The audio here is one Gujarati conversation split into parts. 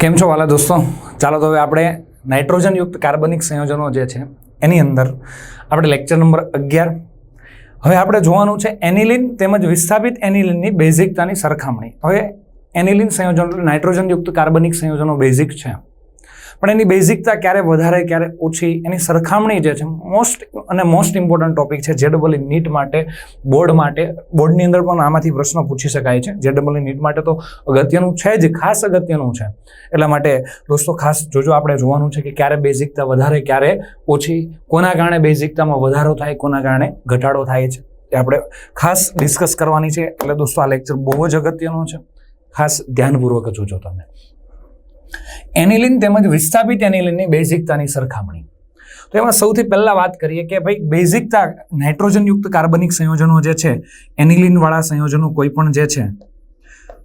કેમ છો વાલા દોસ્તો? ચાલો તો હવે આપણે નાઇટ્રોજનયુક્ત કાર્બનિક સંયોજનો જે છે, એની અંદર આપણે લેક્ચર નંબર અગિયાર. હવે આપણે જોવાનું છે એનિલિન તેમજ વિસ્થાપિત એનિલિનની બેઝિકતાની સરખામણી. હવે એનિલિન સંયોજનો નાઇટ્રોજનયુક્ત કાર્બનિક સંયોજનો બેઝિક છે. પણ એની બેઝિકતા ક્યારે વધારે, ક્યારે ઓછી, એની સરખામણી જે છે મોસ્ટ અને મોસ્ટ ઇમ્પોર્ટન્ટ ટોપિક છે, જે ડબલ નીટ માટે બોર્ડ માટે બોર્ડની અંદર પણ આમાંથી પ્રશ્નો પૂછી શકાય છે. જે ડબલ નીટ માટે તો અગત્યનું છે જ, ખાસ અગત્યનું છે. એટલા માટે દોસ્તો, ખાસ જોજો આપણે જોવાનું છે કે ક્યારે બેઝિકતા વધારે, ક્યારે ઓછી, કોના કારણે બેઝિકતામાં વધારો થાય, કોના કારણે ઘટાડો થાય છે, એ આપણે ખાસ ડિસ્કસ કરવાની છે. એટલે દોસ્તો, આ લેક્ચર બહુ જ અગત્યનો છે. ખાસ ધ્યાનપૂર્વક જોજો તમે. એનિલિન તેમજ વિસ્થાપિત એનિલિનની બેઝિકતાની સરખામણી. તો એમાં સૌથી પહેલાં વાત કરીએ કે ભાઈ બેઝિકતા નાઇટ્રોજનયુક્ત કાર્બનિક સંયોજનો જે છે, એનિલિનવાળા સંયોજનો કોઈ પણ જે છે,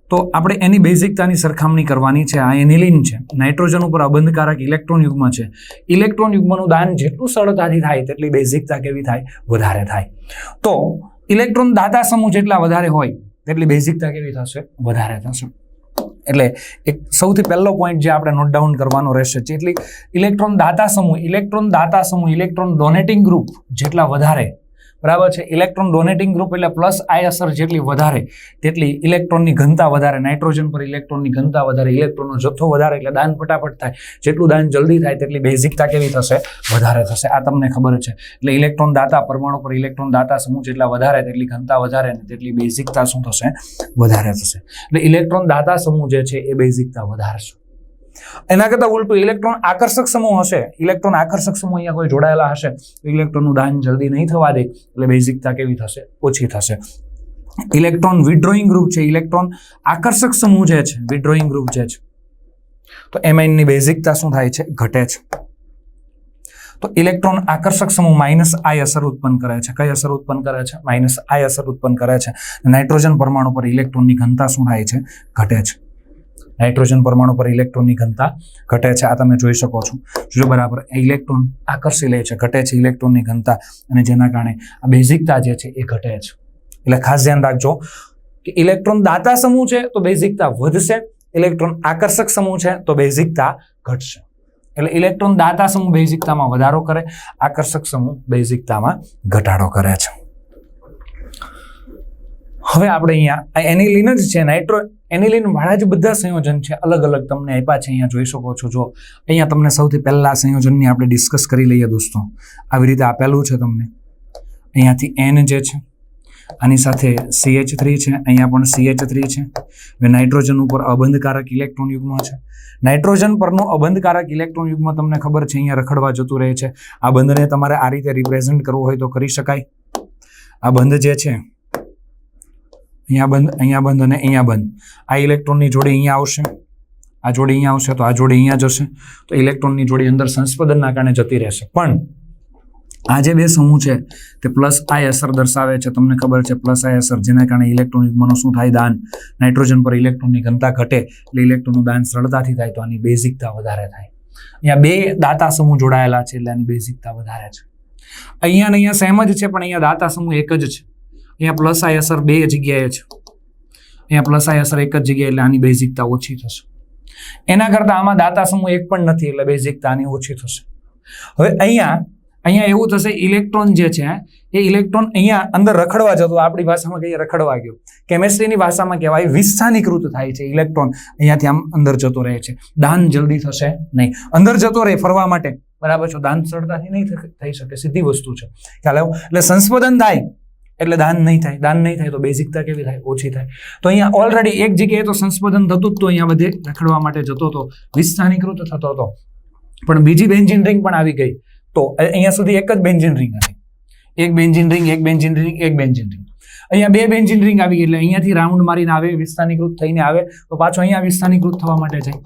તો આપણે એની બેઝિકતાની સરખામણી કરવાની છે. આ એનિલિન છે. નાઇટ્રોજન ઉપર અબંધકારક ઇલેક્ટ્રોન યુગ્મ છે. ઇલેક્ટ્રોન યુગ્મનું દાન જેટલું સરળતાથી થાય તેટલી બેઝિકતા કેવી થાય? વધારે થાય. તો ઇલેક્ટ્રોન દાતા સમૂહ જેટલા વધારે હોય, તેટલી બેઝિકતા કેવી થશે? વધારે થશે. એટલે એક સૌથી પહેલો પોઈન્ટ જે આપણે નોટ ડાઉન કરવાનો રહેશે જેટલી ઇલેક્ટ્રોન દાતા સમૂહ, ઇલેક્ટ્રોન દાતા સમૂહ, ઇલેક્ટ્રોન ડોનેટિંગ ગ્રુપ જેટલા વધારે બરાબર છે? ઇલેક્ટ્રોન ડોનેટિંગ ગ્રુપ એટલે પ્લસ આઈ અસર જેટલી વધારે, તેટલી ઇલેક્ટ્રોનની ઘનતા વધારે. નાઇટ્રોજન પર ઇલેક્ટ્રોનની ઘનતા વધારે ઇલેક્ટ્રોનનો જથ્થો વધારે એટલે દાન ફટાફટ થાય. જેટલું દાન જલ્દી થાય, તેટલી બેઝિકતા કેવી થશે, વધારે થશે. આ તમને ખબર છે. એટલે ઇલેક્ટ્રોન દાતા પરમાણુ પર ઇલેક્ટ્રોન દાતા સમૂહ જેટલા વધારે, તેટલી ઘનતા વધારે અને તેટલી બેઝિકતા શું થશે, વધારે થશે. એટલે ઇલેક્ટ્રોન દાતા સમૂહ જે છે, એ બેઝિકતા વધારશે એના કરતાં ઉલટું ઇલેક્ટ્રોન આકર્ષક સમૂહ હશે. ઇલેક્ટ્રોન આકર્ષક સમૂહ અહીંયા કોઈ જોડાયેલા હશે. તો ઇલેક્ટ્રોનનું દાન જલ્દી નહીં થવા દે, એટલે બેઝિકતા કેવી થશે? ઓછી થશે. ઇલેક્ટ્રોન વિડ્રોઈંગ ગ્રુપ છે. ઇલેક્ટ્રોન આકર્ષક સમૂહ જે છે વિડ્રોઈંગ ગ્રુપ જે છે. તો એમાઇનની બેઝિકતા શું થાય છે? ઘટે છે. તો ઇલેક્ટ્રોન આકર્ષક સમૂહ માઇનસ આઈ અસર ઉત્પન્ન કરે છે. કઈ અસર ઉત્પન્ન કરે છે? માઇનસ આઈ અસર ઉત્પન્ન કરે છે. નાઇટ્રોજન પરમાણુ પર ઇલેક્ટ્રોનની ઘનતા શું થાય છે? ઘટે છે. નાઇટ્રોજન પરમાણુ પર ઇલેક્ટ્રોનની ઘનતા ઘટે છે. આ તમે જોઈ શકો છો. જો બરાબર ઇલેક્ટ્રોન આકર્ષી લે છે, ઘટે છે ઇલેક્ટ્રોનની ઘનતા અને જેના કારણે આ બેઝિકતા જે છે એ ઘટે છે. એટલે ખાસ ધ્યાન રાખજો કે ઇલેક્ટ્રોન દાતા સમૂહ છે તો બેઝિકતા વધશે, ઇલેક્ટ્રોન આકર્ષક સમૂહ છે તો બેઝિકતા ઘટશે. એટલે ઇલેક્ટ્રોન દાતા સમૂહ બેઝિકતામાં વધારો કરે, આકર્ષક સમૂહ બેઝિકતામાં ઘટાડો કરે છે. હવે આપણે અહીંયા એનિલિન જ છે, નાઇટ્રો એનિલિન વાળા જ બધા સંયોજન છે અલગ અલગ તમને આપ્યા છે, અહીંયા જોઈ શકો છો જો અહીંયા તમને સૌથી પહેલા સંયોજનની આપણે ડિસ્કસ કરી લઈએ દોસ્તો. આવી રીતે આપેલું છે તમને. અહીંયાથી એન જે છે, આની સાથે સીએચ થ્રી છે, અહીંયા પણ સીએચ થ્રી છે. નાઇટ્રોજન ઉપર અબંધકારક ઇલેક્ટ્રોન યુગ્મ છે. નાઇટ્રોજન પરનું અબંધકારક ઇલેક્ટ્રોન યુગ્મ તમને ખબર છે, અહીંયા રખડવા જતું રહે છે. આ બંધને તમારે આ રીતે રિપ્રેઝેન્ટ કરવું હોય તો કરી શકાય. આ બંધ જે છે અહીંયા બંધ અહીંયા બંધ અને અહીંયા બંધ. આ ઇલેક્ટ્રોનની જોડી અહીંયા આવશે. આ જોડી અહીંયા આવશે, તો આ જોડી અહીંયા જશે તો ઇલેક્ટ્રોનની જોડી અંદર સંસ્પદનના કારણે જતી રહેશે. પણ આ જે બે સમૂહ છે, તે પ્લસ આઈ અસર દર્શાવે છે. તમને ખબર છે, પ્લસ આઈ અસર જેના કારણે ઇલેક્ટ્રોનિક યુગ્મનું શું થાય? દાન. નાઇટ્રોજન પર ઇલેક્ટ્રોનની ઘનતા ઘટે, એટલે ઇલેક્ટ્રોનનું દાન સરળતાથી થાય, તો આની બેઝિકતા વધારે થાય. અહીંયા બે દાતા સમૂહ જોડાયેલા છે, એટલે આની બેઝિકતા વધારે છે. અહીંયા ને અહીંયા સેમ જ છે, પણ અહીંયા દાતા સમૂહ એક જ છે. અહીંયા પ્લસ આઈ અસર બે જગ્યાએ છે. અહીંયા પ્લસ આઈ અસર એક જ જગ્યાએ એટલે આની બેઝિકતા ઓછી થશે. એના કરતાં આમાં દાતા સમૂહ એક પણ નથી એટલે બેઝિકતા આની ઓછી થશે. હવે અહીંયા અહીંયા એવું થશે ઇલેક્ટ્રોન જે છે, એ ઇલેક્ટ્રોન અહીંયા અંદર રખડવા જતો, આપણી ભાષામાં કહીએ રખડવા ગયો. કેમેસ્ટ્રીની ભાષામાં કહેવાય વિસ્થાનીકૃત થાય છે ઇલેક્ટ્રોન અહીંયાથી આમ અંદર જતો રહે છે. દાન જલ્દી થશે નહીં. અંદર જતો રહે ફરવા માટે. બરાબર છે? દાન સરળતાથી નહીં થઈ શકે. સીધી વસ્તુ છે. ખ્યાલ આવ્યો? એટલે સંસ્પદન થાય. એટલે દાન નહીં થાય, દાન નહીં થાય તો બેઝિકતા કેવી થાય? ઓછી થાય. તો અહીંયા ઓલરેડી એક જગ્યાએ તો સંશોધન થતું જ તો અહીંયા બધે રખડવા માટે જતો હતો વિસ્થાનીકૃત થતો હતો પણ બીજી બેન્જિન રિંગ પણ આવી ગઈ. તો અહીંયા સુધી એક જ બેન્જિન રિંગ હતી. એક બેન્જિન રિંગ એક બેન્જિન રિંગ એક બેન્જિન રિંગ અહીંયા બે બેન્જિન રિંગ આવી ગઈ એટલે અહીંયાથી રાઉન્ડ મારીને આવે, વિસ્થાનીકૃત થઈને આવે, તો પાછો અહીંયા વિસ્થાનીકૃત થવા માટે જાય.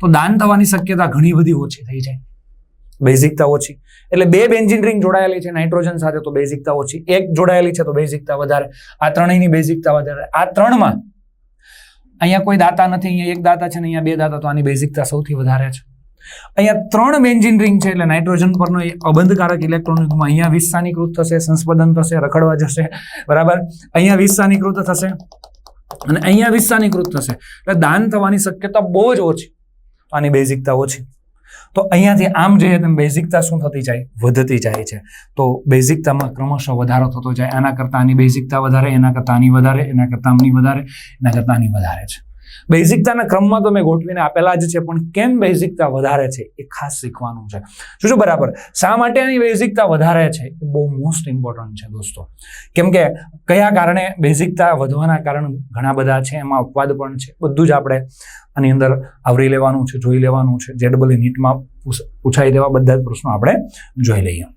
તો દાન થવાની શક્યતા ઘણી બધી ઓછી થઈ જાય. બેઝિકતા ઓછી. એટલે બે બેન્જિન રિંગ જોડાયેલી છે નાઇટ્રોજન સાથે તો બેઝિકતા ઓછી. એક જોડાયેલી છે તો બેઝિકતા વધારે. આ ત્રણેયની બેઝિકતા વધારે. આ ત્રણમાં અહીંયા કોઈ દાતા નથી, અહીંયા એક દાતા છે ને અહીંયા બે દાતા, તો આની બેઝિકતા સૌથી વધારે છે. અહીંયા ત્રણ બેન્જિન રિંગ છે એટલે નાઇટ્રોજન પરનો એ અબંધકારક ઇલેક્ટ્રોન અહીંયા અહીંયા વિસ્થાનીકૃત થશે, સંસ્પદન થશે, રખડવા જશે. બરાબર? અહીંયા વિસ્થાનીકૃત થશે અને અહીંયા વીસ સ્થાનીકૃત થશે. એટલે દાન થવાની શક્યતા બહુ જ ઓછી. આની બેઝિકતા ઓછી. તો અહીંયાથી આમ જોઈએ તેમ બેઝિકતા શું થતી જાય? વધતી જાય છે. તો બેઝિકતામાં ક્રમશઃ વધારો થતો જાય. આના કરતાં આની બેઝિકતા વધારે, એના કરતાં આની વધારે, એના કરતાં આમની વધારે, એના કરતાં આની વધારે છે બેઝિકતાના ક્રમમાં તો મેં ગોઠવીને આપેલા જ છે, પણ કેમ બેઝિકતા વધારે છે એ ખાસ શીખવાનું છે. શું બરાબર, શા માટે આની બેઝિકતા વધારે છે એ બહુ મોસ્ટ ઇમ્પોર્ટન્ટ છે દોસ્તો. કેમ કે કયા કારણે બેઝિકતા વધવાના કારણ ઘણા બધા છે, એમાં અપવાદ પણ છે, બધું જ આપણે આની અંદર આવરી લેવાનું છે, જોઈ લેવાનું છે જે ડબલ નીટમાં પૂછાઈ દેવા બધા જ પ્રશ્નો આપણે જોઈ લઈએ.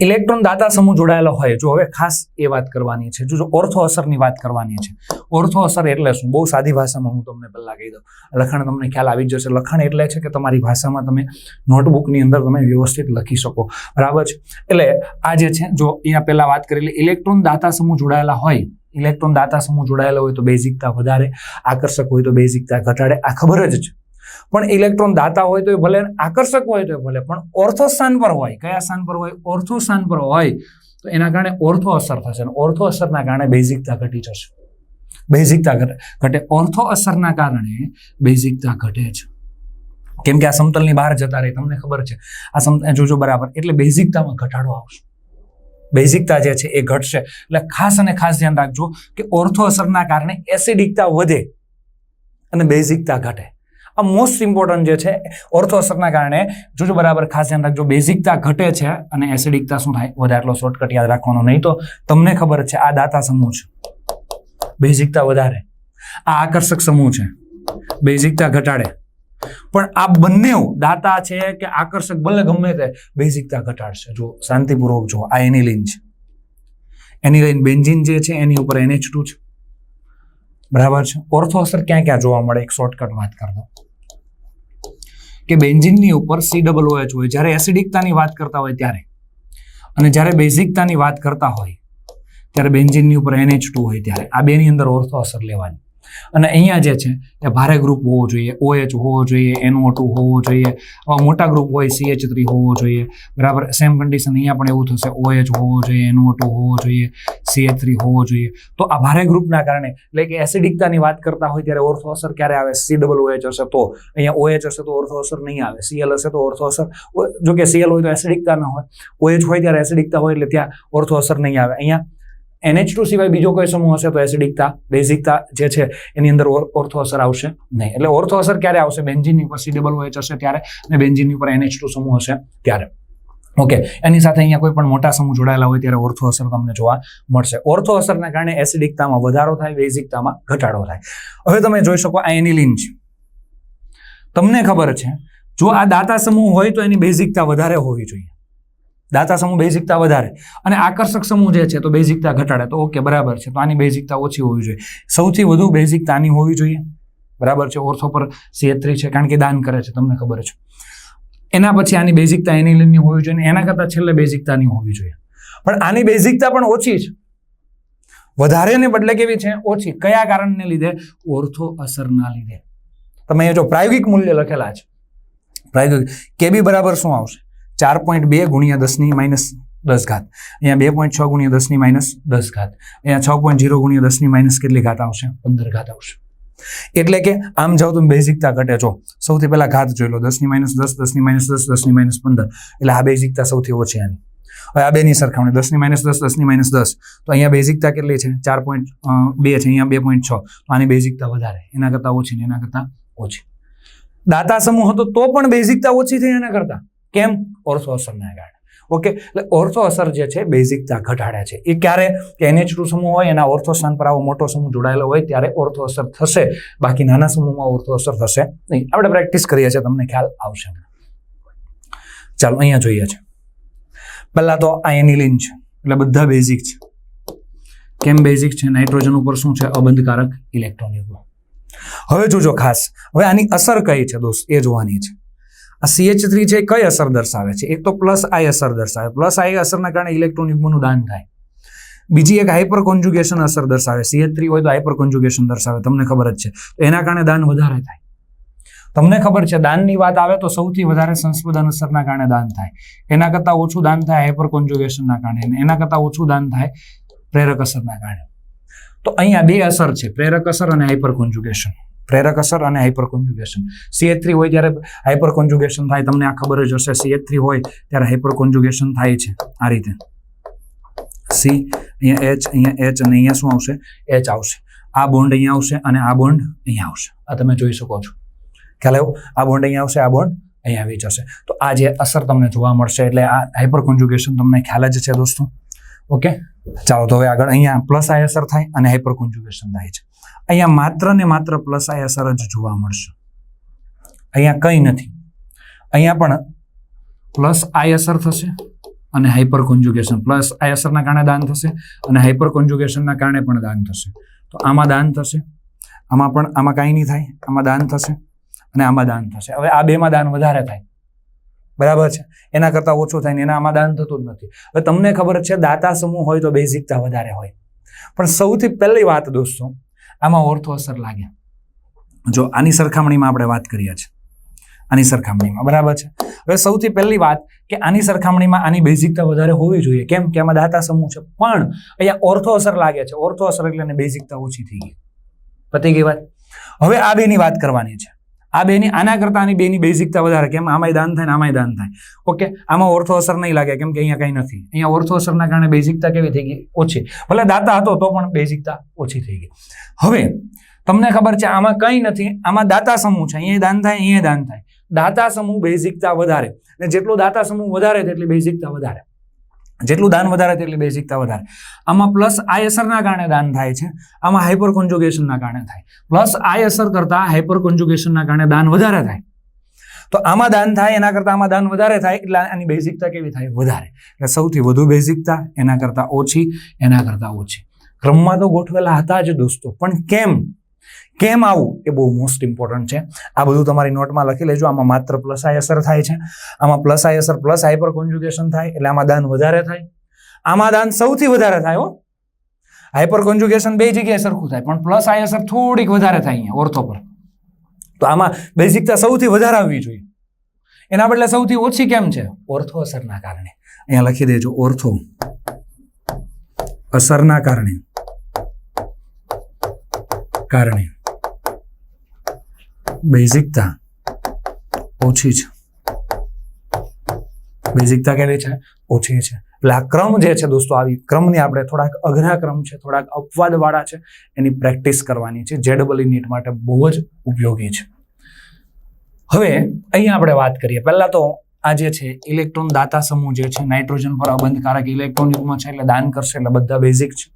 ઇલેક્ટ્રોન દાતા સમૂહ જોડાયેલો હોય. જો હવે ખાસ એ વાત કરવાની છે. જો ઓર્થો અસરની વાત કરવાની છે. ઓર્થો અસર એટલે શું? બહુ સાદી ભાષામાં હું તમને પહેલાં કહી દઉં. લખાણ તમને ખ્યાલ આવી જશે. લખાણ એટલે છે કે તમારી ભાષામાં તમે નોટબુકની અંદર તમે વ્યવસ્થિત લખી શકો. બરાબર છે? એટલે આ જે છે, જો અહીંયા પહેલાં વાત કરેલી, ઇલેક્ટ્રોન દાતા સમૂહ જોડાયેલા હોય. ઇલેક્ટ્રોન દાતા સમૂહ જોડાયેલા હોય તો બેઝિકતા વધારે, આકર્ષક હોય તો બેઝિકતા ઘટાડે. આ ખબર જ છે. પણ ઇલેક્ટ્રોન દાતા હોય તો એ ભલે, આકર્ષક હોય તો એ ભલે, પણ ઓર્થો સ્થાન પર હોય. કયા સ્થાન પર હોય? ઓર્થો સ્થાન પર હોય. તો એના કારણે ઓર્થો અસર થશે અને ઓર્થો અસરના કારણે બેઝિકતા ઘટી જશે. બેઝિકતા ઘટે ઓર્થો અસરના કારણે બેઝિકતા ઘટે છે. કેમ કે આ સમતલની બહાર જતા રહે, તમને ખબર છે. આ સમતલ જોજો બરાબર. એટલે બેઝિકતામાં ઘટાડો આવશે. બેઝિકતા જે છે એ ઘટશે. એટલે ખાસ અને ખાસ ધ્યાન રાખજો કે ઓર્થો અસરના કારણે એસિડિકતા વધે અને બેઝિકતા ઘટે. આ મોસ્ટ ઇમ્પોર્ટન્ટ જે છે ઓર્થો અસરના કારણે જોજો બરાબર ખાસ ધ્યાન રાખજો, બેઝિકતા ઘટે છે અને એસિડિકતા શું થાય? વધારે એટલો શોર્ટકટ યાદ રાખવાનો નહીં તો તમને ખબર છે, આ દાતા સમૂહ છે. બેઝિકતા વધારે. આ આકર્ષક સમૂહ છે. બેઝિકતા ઘટાડે. પણ આ બંને દાતા છે કે આકર્ષક ભલે ગમે તે, બેઝિકતા ઘટાડશે. જો શાંતિપૂર્વક જો આ એની લીન છે. એની એનિલિન બેન્ઝિન જે છે, એની ઉપર NH2 છે. બરાબર છે? ઓર્થો અસર ક્યાં ક્યાં જોવા મળે? એક શોર્ટકટ વાત કરી કે બેન્ઝિનની ઉપર સી ડબલ ઓએચ હોય, જ્યારે એસિડિકતાની વાત કરતા હોય ત્યારે. અને જ્યારે બેઝિકતાની વાત કરતા હોય, ત્યારે બેન્ઝિનની ઉપર NH2 હોય ત્યારે. આ બેની અંદર ઓર્થો અસર લેવાની. અને અહીંયા જે છે એ ભારે ગ્રુપ હોવો જોઈએ ઓએચ હોવો જોઈએ NO2 હોવો જોઈએ, આવા મોટા ગ્રુપ હોય સીએચ થ્રી હોવો જોઈએ, બરાબર? સેમ કન્ડિશન અહીંયા પણ એવું થશે ઓએચ હોવો જોઈએ NO2 હોવો જોઈએ સીએચ થ્રી હોવો જોઈએ. તો આ ભારે ગ્રુપના કારણે, એટલે કે એસિડિકતાની વાત કરતા હોય ત્યારે ઓર્થો અસર ક્યારે આવે? સી ડબલ ઓએચ હશે તો અહીંયા ઓએચ હશે તો ઓર્થો અસર નહીં આવે. સીએલ હશે તો ઓર્થો અસર. જો કે સીએલ હોય તો એસિડિકતા ન હોય. ઓએચ હોય ત્યારે એસિડિકતા હોય એટલે ત્યાં ઓર્થો અસર નહીં આવે. અહીંયા NH2 સિવાય બીજો કોઈ સમૂહ હશે તો એસિડિકતા બેઝિકતા જે છે, એની અંદર ઓર્થો અસર આવશે નહીં. એટલે ઓર્થો અસર ક્યારે આવશે? બેન્ઝિનની ઉપર સી ડબલ OH હશે ત્યારે અને બેન્ઝિનની ઉપર એનએચ ટુ સમૂહ હશે ત્યારે. ઓકે એની સાથે અહીંયા કોઈ પણ મોટા સમૂહ જોડાયેલા હોય ત્યારે ઓર્થો અસર તમને જોવા મળશે. ઓર્થો અસરના કારણે એસિડિકતામાં વધારો થાય બેઝિકતામાં ઘટાડો થાય. હવે તમે જોઈ શકો આ એનિલિન છે. તમને ખબર છે, જો આ દાતા સમૂહ હોય તો એની બેઝિકતા વધારે હોવી જોઈએ. દાતા સમૂહ બેઝિકતા વધારે. અને આકર્ષક સમૂહ જે છે તો બેઝિકતા ઘટાડે. તો ઓકે, બરાબર છે. તો આની બેઝિકતા ઓછી હોવી જોઈએ. સૌથી વધુ બેઝિકતા આની હોવી જોઈએ? બરાબર છે. ઓર્થો પર સિયત્રી છે. કારણ કે દાન કરે છે. તમને ખબર છે. એના પછી આની બેઝિકતા એની એનિલિનની હોવી જોઈએ એના કરતાં છેલ્લે બેઝિકતાની હોવી જોઈએ. પણ આની બેઝિકતા પણ ઓછી છે. વધારેને બદલે કેવી છે? ઓછી. કયા કારણને લીધે? ઓર્થો અસરના લીધે. તમે જો પ્રાયોગિક મૂલ્ય લખેલા છે. પ્રાયોગિક. કેબી બરાબર શું આવશે? ચાર પોઈન્ટ બે ગુણ્યા દસની માઇનસ દસ ઘાત. અહીંયા બે પોઈન્ટ છ ગુણ્યા દસની માઇનસ દસ ઘાત. અહીંયા છ પોઈન્ટ જીરો ગુણ્યા દસની માઇનસ કેટલી ઘાત આવશે? પંદર ઘાત આવશે. એટલે કે આમ જાઓ તો બેઝિકતા ઘટે. છો સૌથી પહેલા ઘાત જોઈ લો. દસની માઇનસ દસ, દસની માઇનસ દસ, દસની માઇનસ પંદર. એટલે આ બેઝિકતા સૌથી ઓછી આની. હવે આ બેની સરખામણી. દસની માઇનસ દસ, દસની માઇનસ દસ. તો અહીંયા બેઝિકતા કેટલી છે? ચાર પોઈન્ટ બે છે. અહીંયા બે પોઈન્ટ છ. તો આની બેઝિકતા વધારે. એના કરતાં ઓછી ને એના કરતાં ઓછી. દાતા સમૂહ હતો તો પણ બેઝિકતા ઓછી થઈ એના કરતાં. કેમ ઓર્થો અસરના કારણે? ઓકે એટલે ઓર્થો અસર જે છે બેઝિકતા ઘટાડે છે. એ ક્યારે કે NH2 સમૂહ હોય, એના ઓર્થો સ્થાન પર આવો મોટો સમૂહ જોડાયેલો હોય, ત્યારે ઓર્થો અસર થશે. બાકી નાના સમૂહમાં ઓર્થો અસર થશે નહીં. આપણે પ્રેક્ટિસ કરીએ છીએ, તમને ખ્યાલ આવશે. ચાલો, અહીંયા જોઈએ છે. પહેલાં તો આ એનિલિન છે, એટલે બધા બેઝિક છે. કેમ બેઝિક છે? નાઇટ્રોજન ઉપર શું છે? અબંધકારક ઇલેક્ટ્રોન યુગ્મ. હવે જોજો ખાસ. હવે આની અસર કઈ છે દોસ્ત? એ જોવાની છે. આ સીએચ થ્રી છે કઈ અસર દર્શાવે છે? એક તો પ્લસ આઈ અસર દર્શાવે. પ્લસ આઈ અસરના કારણે ઇલેક્ટ્રોન યુગ્મનું દાન થાય. બીજી એક હાઇપર કોન્જુગેશન અસર દર્શાવે. સીએચ થ્રી હોય તો હાઇપર કોન્જુગેશન દર્શાવે. તમને ખબર જ છે. તો એના કારણે દાન વધારે થાય. તમને ખબર છે, દાનની વાત આવે તો સૌથી વધારે સંસ્પદન અસરના કારણે દાન થાય. એના કરતાં ઓછું દાન થાય હાઇપર કોન્જુગેશનના કારણે એના કરતાં ઓછું દાન થાય પ્રેરક અસરના કારણે. તો અહીંયા બે અસર છે, પ્રેરક અસર અને હાઇપર કોન્જુગેશન પ્રેરક અસર અને હાઇપર કોન્જુગેશન સીએચ થ્રી હોય ત્યારે હાઇપર કોન્જુગેશન થાય, તમને આ ખબર જ હશે. સીએચ થ્રી હોય ત્યારે હાઇપર કોન્જુગેશન થાય છે આ રીતે. સી અહીંયા એચ અહીંયા એચ અને અહીંયા શું આવશે? એચ આવશે. આ બોન્ડ અહીંયા આવશે અને આ બોન્ડ અહીંયા આવશે. આ તમે જોઈ શકો છો. ખ્યાલ આવ્યો? આ બોન્ડ અહીંયા આવશે, આ બોન્ડ અહીંયા આવી જશે. તો આ જે અસર તમને જોવા મળશે, એટલે આ હાઇપર કોન્જુગેશન તમને ખ્યાલ જ છે દોસ્તો. ઓકે? ચાલો તો હવે આગળ. અહીંયા પ્લસ આ અસર થાય અને હાઇપર કોન્જુગેશન થાય છે. અહીંયા માત્ર ને માત્ર પ્લસ આઈ અસર જ જોવા મળશે. અહીંયા કંઈ નથી. અહીંયા પણ પ્લસ આઈ અસર થશે અને હાઇપર કોન્જ્યુગેશન પ્લસ આઈ અસરના કારણે દાન થશે અને હાઇપર કોન્જ્યુગેશનના કારણે પણ દાન થશે. તો આમાં દાન થશે, આમાં પણ આમાં કાંઈ નહીં થાય, આમાં દાન થશે અને આમાં દાન થશે. હવે આ બેમાં દાન વધારે થાય. બરાબર છે? એના કરતાં ઓછું થાય ને એના આમાં દાન થતું જ નથી. હવે તમને ખબર છે, દાતા સમૂહ હોય તો બેઝિકતા વધારે હોય. પણ સૌથી પહેલી વાત દોસ્તો આમાં ઓર્થો અસર લાગે. જો આની સરખામણીમાં આપણે વાત કરીએ છીએ. આની સરખામણીમાં, બરાબર છે? હવે સૌથી પહેલી વાત કે આની સરખામણીમાં આની બેઝિકતા વધારે હોવી જોઈએ. કેમ કે આમાં દાતા સમૂહ છે. પણ અહીંયા ઓર્થો અસર લાગે છે. ઓર્થો અસર એટલે બેઝિકતા ઓછી થઈ ગઈ. પતી ગઈ વાત? હવે આ બેની વાત કરવાની છે. આ બેની આના કરતાં આની બેની બેઝિકતા વધારે કેમ? આમાંય દાન થાય ને આમાંય દાન થાય. ઓકે આમાં ઓર્થો અસર નહીં લાગે કેમ કે અહીંયા કંઈ નથી. અહીંયા ઓર્થો અસરના કારણે બેઝિકતા કેવી થઈ ગઈ? ઓછી. ભલે દાતા હતો તો પણ બેઝિકતા ઓછી થઈ ગઈ. હવે, તમને ખબર છે આમાં કંઈ નથી. આમાં દાતા સમૂહ છે. અહીંયા દાન થાય, અહીંયા દાન થાય. દાતા સમૂહ બેઝિકતા વધારે. અને જેટલો દાતા સમૂહ વધારે તેટલી બેઝિકતા વધારે. જેટલું દાન વધારે તેટલી બેઝિકતા વધારે. આમાં પ્લસ આઈ અસરના કારણે દાન થાય છે. આમાં હાઇપર કોન્જુગેશનના કારણે થાય. પ્લસ આઈ અસર કરતાં હાઇપર કોન્જુગેશનના કારણે દાન વધારે થાય. તો આમાં દાન થાય, એના કરતાં આમાં દાન વધારે થાય, એટલે આની બેઝિકતા કેવી થાય? વધારે. એટલે સૌથી વધુ બેઝિકતા, એના કરતાં ઓછી, એના કરતાં ઓછી. ક્રમમાં તો ગોઠવેલા હતા જ દોસ્તો. પણ કેમ? કેમ આવું? એ બહુ મોસ્ટ ઇમ્પોર્ટન્ટ છે. આ બધું તમારી નોટમાં લખી લેજો. આમાં માત્ર પ્લસ આઈ અસર થાય છે. આમાં પ્લસ આઈ અસર પ્લસ હાઇપર કોન્જ્યુગેશન થાય, એટલે આમાં દાન વધારે થાય. આમાં દાન સૌથી વધારે થાય હો. હાઇપર કોન્જ્યુગેશન બે જગ્યાએ સરખું થાય, પણ પ્લસ આઈ અસર થોડીક વધારે થાય અહીંયા ઓર્થો પર. તો આમાં બેઝિકતા સૌથી વધારે આવવી જોઈએ. એના બદલે સૌથી ઓછી કેમ છે? ઓર્થો અસરના કારણે. અહીંયા લખી દેજો ઓર્થો અસરના કારણે. કારણે. બેઝિકતા ઓછી છે. બેઝિકતા કેવી છે? ઓછી છે. એટલે આ ક્રમ જે છે દોસ્તો આવી ક્રમની આપણે થોડાક અઘરા ક્રમ છે, થોડાક અપવાદવાળા છે, એની પ્રેક્ટિસ કરવાની છે. જેડબલી નીટ માટે બહુ જ ઉપયોગી છે. હવે અહીંયા આપણે વાત કરીએ. પહેલાં તો આ જે છે, ઇલેક્ટ્રોન દાતા સમૂહ જે છે, નાઇટ્રોજન પર અબંધકારક ઇલેક્ટ્રોન યુગમાં છે, એટલે દાન કરશે, એટલે બધા બેઝિક છે.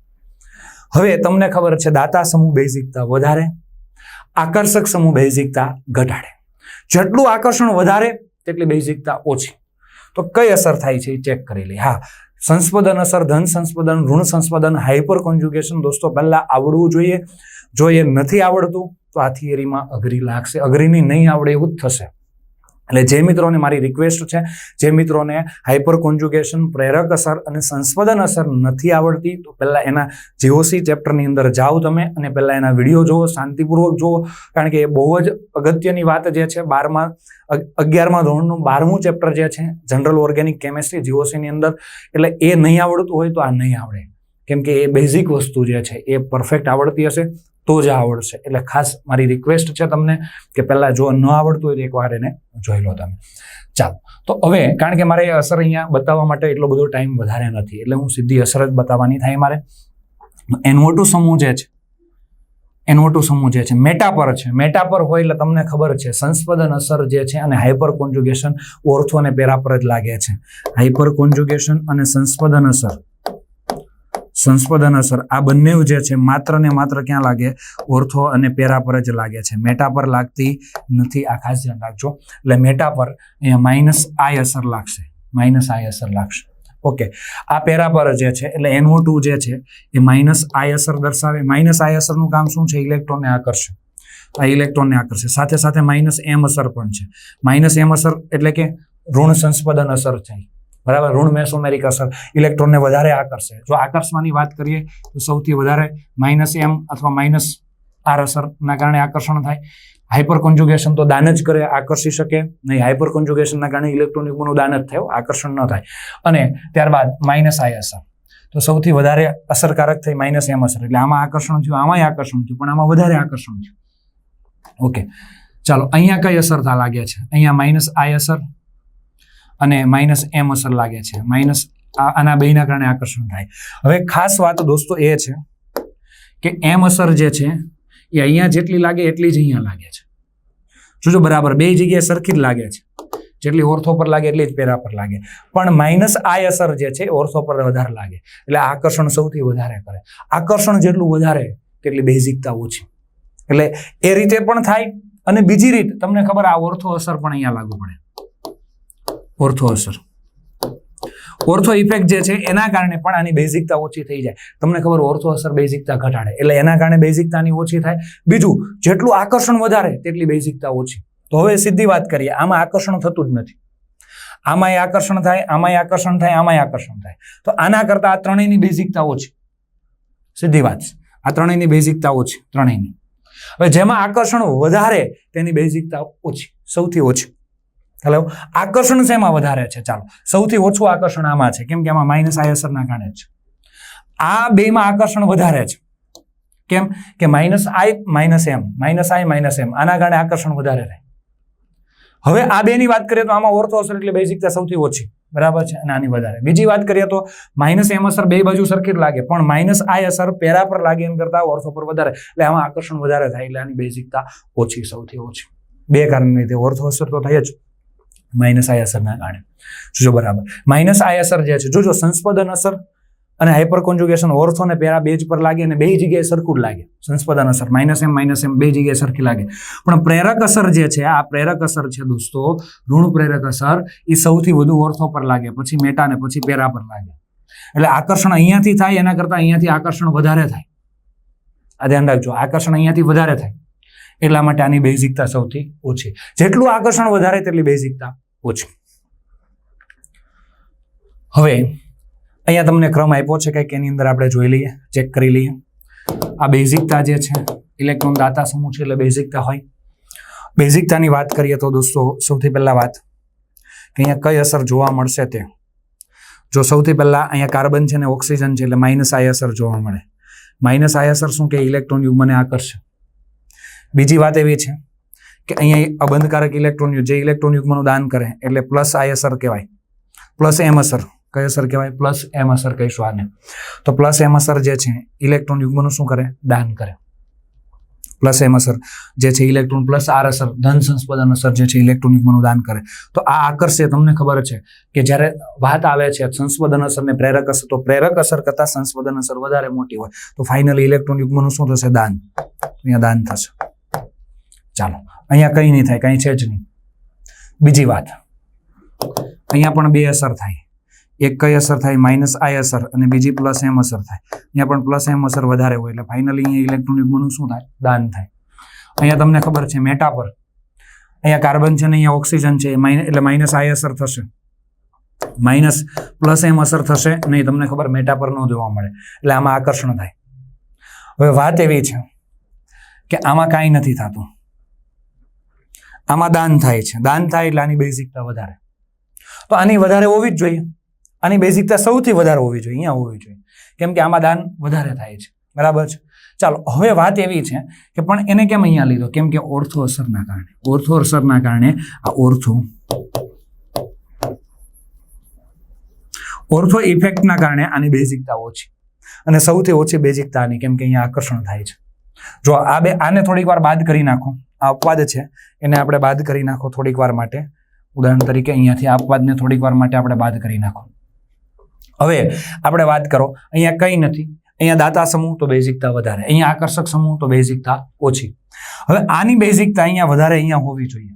હવે તમને ખબર છે, દાતા સમૂહ બેઝિકતા વધારે આકર્ષક સમૂહ બેઝિકતા ઘટાડે. જેટલું આકર્ષણ વધારે, તેટલી બેઝિકતા ઓછી. તો કઈ અસર થાય છે એ ચેક કરી લઈએ. હા સંસ્પદન અસર, ધન સંસ્પદન ઋણ સંસ્પદન હાઇપર કોન્જ્યુગેશન દોસ્તો, પહેલાં આવડવું જોઈએ. જો એ નથી આવડતું, તો આ થિયરીમાં અઘરી લાગશે. અઘરીની નહીં આવડે એવું જ થશે. એટલે જે મિત્રોને મારી રિક્વેસ્ટ છે, જે મિત્રોને હાઇપર કોન્જુગેશન પ્રેરક અસર અને સંસ્પદન અસર નથી આવડતી, તો પહેલાં એના જીઓસી ચેપ્ટરની અંદર જાઓ તમે અને પહેલાં એના વીડિયો જુઓ, શાંતિપૂર્વક જુઓ. કારણ કે એ બહુ જ અગત્યની વાત જે છે, બારમાં અગિયારમાં ધોરણનું બારમું ચેપ્ટર જે છે જનરલ ઓર્ગેનિક કેમેસ્ટ્રી જીઓસીની અંદર. એટલે એ નહીં આવડતું હોય તો આ નહીં આવડે. કેમ કે એ બેઝિક વસ્તુ જે છે, એ પરફેક્ટ આવડતી હશે. તો જ આવડશે. એટલે ખાસ મારી રિક્વેસ્ટ છે તમને કે પહેલાં જો ન આવડતું હોય તો એકવાર એને જોઈ લો તમે. ચાલો. તો હવે કારણ કે મારે એ અસર અહીંયા બતાવવા માટે એટલો બધો ટાઈમ વધારે નથી. એટલે હું સીધી અસર જ બતાવવાની થાય મારે. એનવોટુ સમૂહ જે છે એનવોટુ સમૂહ જે છે મેટા પર છે. મેટા પર હોય એટલે તમને ખબર છે સંસ્પદન અસર જે છે અને હાઇપર કોન્જુગેશન ઓર્થો અને પેરા પર જ લાગે છે. હાઇપર કોન્જુગેશન અને સંસ્પદન અસર. સંસ્પદન અસર. આ બંને જે છે માત્ર ને માત્ર ક્યાં લાગે? ઓર્થો અને પેરા પર જ લાગે છે. મેટા પર લાગતી નથી. આ ખાસ ધ્યાન રાખજો. એટલે મેટા પર અહીંયા માઇનસ આઈ અસર લાગશે. માઇનસ આઈ અસર લાગશે. ઓકે. આ પેરા પર જે છે, એટલે એનઓ ટુ જે છે, એ માઇનસ આઈ અસર દર્શાવે. માઇનસ આઈ અસરનું કામ શું છે? ઇલેક્ટ્રોનને આકર્ષે. આ ઇલેક્ટ્રોનને આકર્ષે. સાથે સાથે માઇનસ એમ અસર પણ છે. માઇનસ એમ અસર એટલે કે ઋણ સંસ્પદન અસર છે બરાબર? ઋણ મેસોમેરિક અસર ઇલેક્ટ્રોનને વધારે આકર્ષે. જો આકર્ષવાની વાત કરીએ, તો સૌથી વધારે માઇનસ એમ અથવા માઇનસ આર અસરના કારણે આકર્ષણ થાય. હાઇપર કોન્જુગેશન તો દાન જ કરે, આકર્ષી શકે. નહીં હાઇપર કોન્જુગેશનના કારણે ઇલેક્ટ્રોનિક યુગ્મનું દાન જ થયો, આકર્ષણ ન થાય. અને ત્યારબાદ માઇનસ આઈ અસર. તો સૌથી વધારે અસરકારક થઈ માઇનસ એમ અસર. એટલે આમાં આકર્ષણ થયું, આમાંય આકર્ષણ થયું, પણ આમાં વધારે આકર્ષણ થયું. ઓકે ચાલો, અહીંયા કઈ અસર થા લાગ્યા છે? અહીંયા માઇનસ આઈ અસર અને માઇનસ એમ અસર લાગે છે. માઇનસ આના બેના કારણે આકર્ષણ થાય. હવે ખાસ વાત દોસ્તો એ છે કે એમ અસર જે છે, એ અહીંયા જેટલી લાગે એટલી જ અહીંયા લાગે છે. જોજો બરાબર, બે જગ્યાએ સરખી જ લાગે છે. જેટલી ઓર્થો પર લાગે એટલી જ પેરા પર લાગે. પણ માઇનસ આઈ અસર જે છે ઓર્થો પર વધારે લાગે. એટલે આકર્ષણ સૌથી વધારે કરે. આકર્ષણ જેટલું વધારે, તેટલી બેઝિકતા ઓછી. એટલે એ રીતે પણ થાય. અને બીજી રીત, તમને ખબર આ ઓર્થો અસર પણ અહીંયા લાગુ પડે. ઓર્થો અસર ઓર્થો ઇફેક્ટ જે છે, એના કારણે પણ આની બેઝિકતા ઓછી થઈ જાય. તમને ખબર ઓર્થો અસર બેઝિકતા ઘટાડે. એટલે એના કારણે બેઝિકતાની ઓછી થાય. બીજું, જેટલું આકર્ષણ વધારે, તેટલી બેઝિકતા ઓછી. તો હવે સીધી વાત કરીએ, આમાં આકર્ષણ થતું જ નથી. આમાંય આકર્ષણ થાય, આમાંય આકર્ષણ થાય, આમાંય આકર્ષણ થાય. તો આના કરતાં આ ત્રણેયની બેઝિકતા ઓછી. સીધી વાત છે. આ ત્રણેયની બેઝિકતા ઓછી, ત્રણેયની. હવે જેમાં આકર્ષણ વધારે, તેની બેઝિકતા ઓછી. સૌથી ઓછી. હેલો આકર્ષણ શેમાં વધારે છે? ચાલો. સૌથી ઓછું આકર્ષણ આમાં છે. કેમ કે આમાં માઇનસ આઈ અસરના કારણે છે આ બેમાં આકર્ષણ વધારે છે. કેમ કે minus I minus M minus I minus M આના કારણે આકર્ષણ વધારે રહે. હવે આ બેની વાત કરીએ તો આમાં ઓર્થો અસર એટલે બેઝિકતા સૌથી ઓછી. બરાબર છે? અને આની વધારે. બીજી વાત કરીએ તો માઇનસ એમ અસર બે બાજુ સરખી જ લાગે, પણ માઇનસ આઈ અસર પેરા પર લાગે એમ કરતા ઓર્થો પર વધારે. એટલે આમાં આકર્ષણ વધારે થાય એટલે આની બેઝિકતા ઓછી, સૌથી ઓછી. બે કારણને લીધે ઓર્થો અસર તો થઈ જ. માઇનસ આઈ અસરના કારણે. જોજો બરાબર. માઇનસ આઈ અસર જે છે, જોજો સંસ્પદન અસર અને હાઇપર કોન્જ્યુગેશન ઓર્થો અને પેરા બેજ પર લાગે અને બે જગ્યાએ સરખું લાગે. સંસ્પદન અસર, માઇનસ એમ માઇનસ એમ, બે જગ્યાએ સરખી લાગે. પણ પ્રેરક અસર જે છે, આ પ્રેરક અસર છે દોસ્તો, ઋણ પ્રેરક અસર, એ સૌથી વધુ ઓર્થો પર લાગે, પછી મેટા ને પછી પેરા પર લાગે. એટલે આકર્ષણ અહીંયાથી થાય, એના કરતાં અહીંયાથી આકર્ષણ વધારે થાય. આ ધ્યાન રાખજો, આકર્ષણ અહીંયાથી વધારે થાય. એટલા માટે આની બેઝિકતા સૌથી ઓછી. જેટલું આકર્ષણ વધારે તેટલી બેઝિકતા ઓછી. હવે, અહીંયા તમને ક્રમ આપ્યો છે, કંઈક એની અંદર આપણે જોઈ લઈએ, ચેક કરી લઈએ. આ બેઝિકતા જે છે, ઇલેક્ટ્રોન દાતા સમૂહ છે, એટલે બેઝિકતા હોય. બેઝિકતાની વાત કરીએ તો દોસ્તો, સૌથી પહેલા વાત, કે અહીંયા કઈ અસર જોવા મળશે તે. જો સૌથી પહેલાં અહીંયા કાર્બન છે ને ઓક્સિજન છે, એટલે માઇનસ આઈ અસર જોવા મળે. માઇનસ આઈ અસર શું કે ઇલેક્ટ્રોન યુગ્મને આકર્ષે. બીજી વાત એવી છે કે અહીંયા અબંધકારક ઇલેક્ટ્રોન યુગ, જે ઇલેક્ટ્રોન યુગ્મનું દાન કરે, એટલે પ્લસ આઈ અસર કહેવાય. પ્લસ એમ અસર કઈ અસર કહેવાય? પ્લસ એમ અસર કહીશું આને. તો પ્લસ એમ અસર જે છે, ઇલેક્ટ્રોન યુગ્મનું શું કરે? દાન કરે. પ્લસ એમ અસર જે છે, ઇલેક્ટ્રોન પ્લસ આર અસર ધન સંસ્પદન અસર જે છે, ઇલેક્ટ્રોન યુગ્મનું દાન કરે. તો આ આકર્ષે, તમને ખબર છે કે જ્યારે વાત આવે છે સંસ્પદન અસર ને પ્રેરક અસર તો પ્રેરક અસર કરતાં સંસ્પદન અસર વધારે મોટી હોય. તો ફાઇનલી ઇલેક્ટ્રોન યુગ્મનું શું થશે? દાન. અહીંયા દાન થશે. ચાલો, અહીંયા કંઈ નહીં થાય, કંઈ છે જ નહીં. બીજી વાત. અહીંયા પણ બે અસર થાય. એક કઈ અસર થાય? માઇનસ આઈ અસર અને બીજી પ્લસ એમ અસર થાય. અહીંયા પણ પ્લસ એમ અસર વધારે હોય એટલે ફાઇનલી અહીંયા ઇલેક્ટ્રોનિક યુગ્મનું શું થાય? દાન થાય. અહીંયા તમને ખબર છે, મેટા પર. અહીંયા કાર્બન છે ને અહીંયા ઓક્સિજન છે એટલે માઇનસ આઈ અસર થશે. માઇનસ પ્લસ એમ અસર થશે, નહીં તમને ખબર મેટા પર ન જોવા મળે. એટલે આમાં આકર્ષણ થાય. હવે વાત એવી છે કે આમાં કાંઈ નથી થતું. આમાં દાન થાય છે. દાન થાય એટલે આની બેઝિકતા વધારે. તો આની વધારે હોવી જ જોઈએ. આની બેઝિકતા સૌથી વધારે હોવી જોઈએ. અહીંયા હોવી જોઈએ. કેમ કે આમાં દાન વધારે થાય છે. બરાબર છે? ચાલો, હવે વાત એવી છે કે પણ એને કેમ અહીંયા લીધો? કેમ કે ઓર્થો અસરના કારણે. ઓર્થો અસરના કારણે આ ઓર્થો ઓર્થો ઇફેક્ટના કારણે આની બેઝિકતા ઓછી. અને સૌથી ઓછી બેઝિકતા આની, કેમ કે અહીંયા આકર્ષણ થાય છે. જો આ બે, આને થોડીક વાર બાદ કરી નાખો. અપવાદ છે. એને આપણે બાદ કરી નાખો થોડીક વાર માટે. ઉદાહરણ તરીકે અહીંયાથી અપવાદને થોડીક વાર માટે આપણે બાદ કરી નાખો. હવે આપણે વાત કરો, અહીંયા કંઈ નથી. અહીંયા દાતા સમૂહ તો બેઝિકતા વધારે. અહીંયા આકર્ષક સમૂહ તો બેઝિકતા ઓછી. હવે આની બેઝિકતા અહીંયા વધારે અહીંયા હોવી જોઈએ.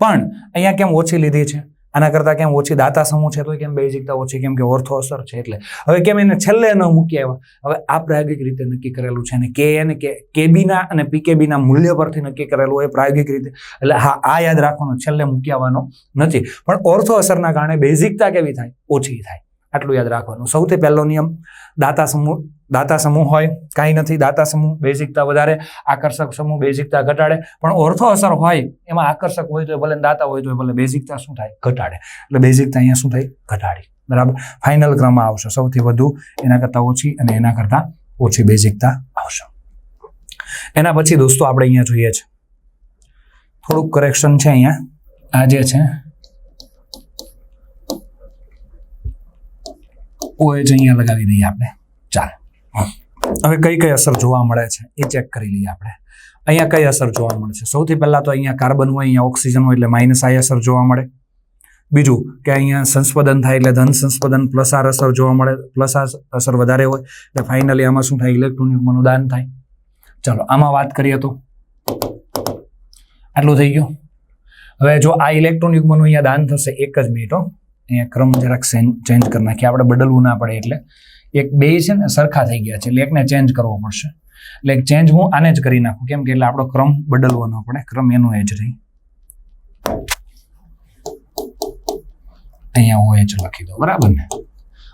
પણ અહીંયા કેમ ઓછી લીધી છે? આના કરતાં કેમ ઓછી દાતા સમૂહ છે તો કેમ બેઝિકતા ઓછી, કેમ કે ઓર્થો અસર છે એટલે. હવે કેમ એને છેલ્લે ન મૂકી આવ્યા? હવે આ પ્રાયોગિક રીતે નક્કી કરેલું છે અને કે અને કે કેબીના અને પીકેબીના મૂલ્ય પરથી નક્કી કરેલું હોય પ્રાયોગિક રીતે. એટલે હા, આ યાદ રાખવાનું છેલ્લે મૂકી આવવાનો નથી. પણ ઓર્થો અસરના કારણે બેઝિકતા કેવી થાય? ઓછી થાય. આટલું યાદ રાખવાનું. સૌથી પહેલો નિયમ દાતા સમૂહ દાતા સમૂહ હોય, કાંઈ નથી, દાતા સમૂહ, બેઝિકતા વધારે, આકર્ષક સમૂહ, બેઝિકતા ઘટાડે. પણ ઓર્થો અસર હોય, એમાં આકર્ષક હોય તો ભલે દાતા હોય તો ભલે, બેઝિકતા શું થાય? ઘટાડે. એટલે બેઝિકતા અહીંયા શું થાય ઘટાડી. બરાબર? ફાઇનલ ક્રમમાં આવશે. સૌથી વધુ એના કરતાં ઓછી અને એના કરતાં ઓછી બેઝિકતા આવશે. એના પછી દોસ્તો આપણે અહીંયા જોઈએ છે. થોડુંક કરેક્શન છે અહીંયા. આ જે છે ઓએચ અહીંયા લગાવી દઈએ આપણે. હવે કઈ કઈ અસર જોવા મળે છે એ ચેક કરી લઈએ આપણે. અહીંયા કઈ અસર જોવા મળે છે? સૌથી પહેલાં તો અહીંયા કાર્બન હોય, અહીંયા ઓક્સિજન હોય એટલે માઇનસ આઈ અસર જોવા મળે. બીજું કે અહીંયા સંસ્પદન થાય એટલે ધન સંસ્પદન પ્લસ આર અસર જોવા મળે પ્લસ આર અસર વધારે હોય એટલે ફાઇનલી આમાં શું થાય? ઇલેક્ટ્રોન યુગ્મનું દાન થાય. ચાલો, આમાં વાત કરીએ તો. આટલું થઈ ગયું. હવે જો આ ઇલેક્ટ્રોન યુગ્મનું અહીંયા દાન થશે એક જ મિનિટ હો. અહીંયા ક્રમ જરાક ચેન્જ કરી નાખીએ. આપણે બદલવું ના પડે એટલે. એક બે છે ને સરખા થઈ ગયા છે. એટલે એકને ચેન્જ કરવો પડશે. એટલે ચેન્જ હું આને જ કરી નાખું. કેમ કે એટલે આપણો ક્રમ બદલવો ન પડે. ક્રમ એનો એ જ રહી. અહીંયા હું એ જ લખી દો બરાબર ને?